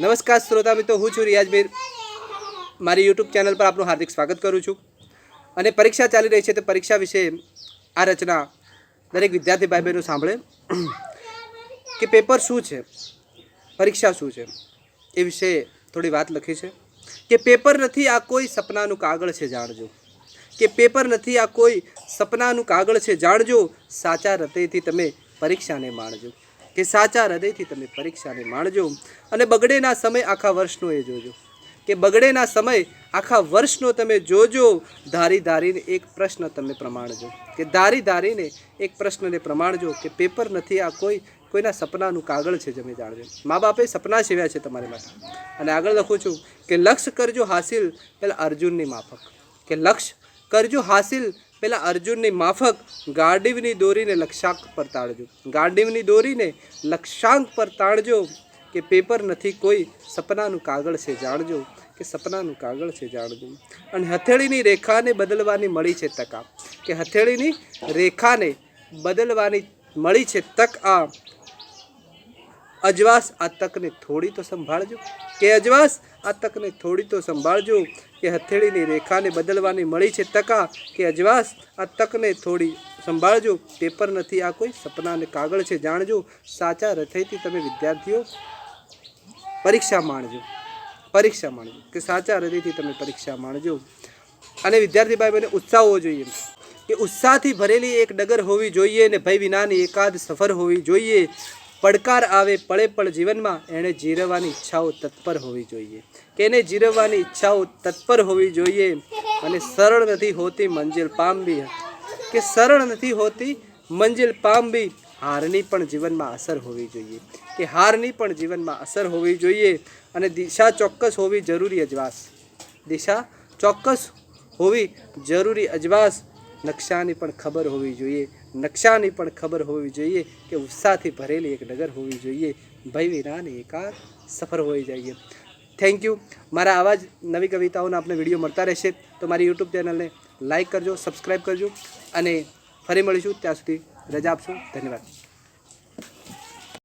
નમસ્કાર શ્રોતા મિત્રો, હું છું રિયાજબીર મારી યુટ્યુબ ચેનલ પર આપનું હાર્દિક સ્વાગત કરું છું. અને પરીક્ષા ચાલી રહી છે તો પરીક્ષા વિશે આ રચના દરેક વિદ્યાર્થી ભાઈ બહેનો સાંભળે. કે પેપર શું છે? પરીક્ષા શું છે? એ વિશે થોડી વાત લખી છે. કે પેપર નથી, આ કોઈ સપનાનું કાગળ છે જાણજો. કે પેપર નથી, આ કોઈ સપનાનું કાગળ છે જાણજો. સાચા હૃદયથી તમે પરીક્ષાને માણજો. કે સાચા હૃદયથી તમે પરીક્ષાને માણજો અને બગડેના સમય આખા વર્ષનો એ જોજો. કે બગડેના સમય આખા વર્ષનો તમે જોજો, ધારી ધારીને એક પ્રશ્ન તમે પ્રમાણજો. કે ધારી ધારીને એક પ્રશ્નને પ્રમાણજો કે પેપર નથી, આ કોઈ, કોઈના સપનાનું કાગળ છે જમે જાણજો મા બાપે સપના સેવ્યા છે તમારી માટે. અને આગળ લખું છું કે લક્ષ્ય કરજો હાસિલ, પેલા અર્જુનની માફક. કે લક્ષ્ય કરજો હાસિલ પેલા અર્જુનની માફક ગાંડીવની દોરીને લક્ષાંક પર તાળજો ગાંડીવની દોરીને લક્ષાંક પર તાણજો કે પેપર નથી, કોઈ સપનાનું કાગળ છે જાણજો, કે સપનાનું કાગળ છે જાણજો. અને હથેળીની રેખાને બદલવાની મળી છે તક આ. કે હથેળીની રેખાને બદલવાની મળી છે તક આ અજવાસ, આ તકને થોડી તો સંભાળજો. કે અજવાસ, આ તકને થોડી તો સંભાળજો. કે હથેળીની રેખાને બદલવાની મળી છે તકા કે અજવાસ, આ તકને થોડી સંભાળજો. પેપર નથી, આ કોઈ સપનાને કાગળ છે. જાણજો, સાચા હૃદયથી તમે વિદ્યાર્થીઓ પરીક્ષા માણજો. પરીક્ષા માણજો. કે સાચા હૃદયથી તમે પરીક્ષા માણજો. અને વિદ્યાર્થી ભાઈ બને ઉત્સાહ હોવો જોઈએ. કે ઉત્સાહથી ભરેલી એક ડગર હોવી જોઈએ ને ભય વિનાની એકાદ સફર હોવી જોઈએ. પડકાર આવે પળે પળ જીવનમાં એણે જીરવવાની ઈચ્છાઓ તત્પર હોવી જોઈએ. કે એને જીરવવાની ઈચ્છાઓ તત્પર હોવી જોઈએ અને સરળ નથી હોતી મંજિલ પામવી. કે સરળ નથી હોતી મંજિલ પામવી હારની પણ જીવનમાં અસર હોવી જોઈએ. કે હારની પણ જીવનમાં અસર હોવી જોઈએ અને દિશા ચોક્કસ હોવી જરૂરી અજવાસ. દિશા ચોક્કસ હોવી જરૂરી અજવાસ. નકશાની પણ ખબર હોવી જોઈએ, નકશાની પણ ખબર હોવી જોઈએ કે ઉત્સાહથી ભરેલી એક નગર હોવી જોઈએ. ભય વિનાની એકાદ સફર હોવી જોઈએ થેન્ક યુ મારા આવા જ નવી કવિતાઓના આપણે વીડિયો મળતા રહેશે. તો મારી યુટ્યુબ ચેનલને લાઈક કરજો સબસ્ક્રાઈબ કરજો અને ફરી મળીશું ત્યાં સુધી રજા આપશો. ધન્યવાદ.